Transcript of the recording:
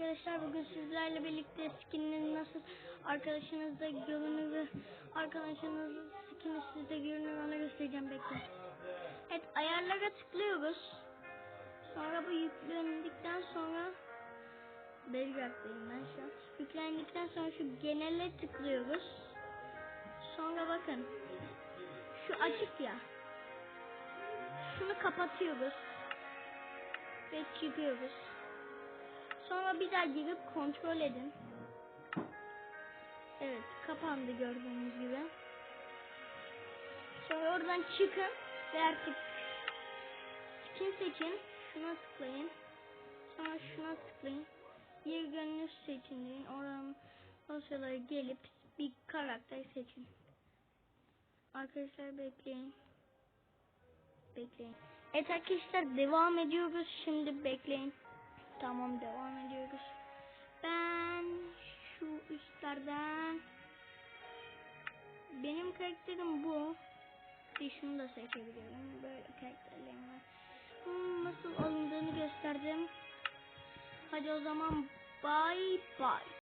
Arkadaşlar bugün sizlerle birlikte skinin nasıl arkadaşınızda görünür ve arkadaşınızın skini sizde görünür onu göstereceğim bekle. Evet ayarlara tıklıyoruz. Sonra bu yüklendikten sonra Belgrad'dayım ben şu an. Yüklendikten sonra şu genele tıklıyoruz. Sonra bakın. Şu açık ya. Şunu kapatıyoruz. Ve çıkıyoruz. Bir daha girip kontrol edin. Evet kapandı gördüğünüz gibi. Sonra oradan çıkın ve artık skin seçin. Şuna tıklayın. Sonra şuna tıklayın. Yer gönlünüz seçin deyin. Oradan dosyalara gelip bir karakter seçin. Arkadaşlar bekleyin. Bekleyin. Evet arkadaşlar devam ediyoruz. Şimdi bekleyin. Tamam devam ediyoruz. Ben şu üstlerden benim karakterim bu. Bir şunu da seçebiliyorum. Böyle karakterlerim var. Hmm, nasıl alındığını gösterdim. Hadi o zaman bye bye.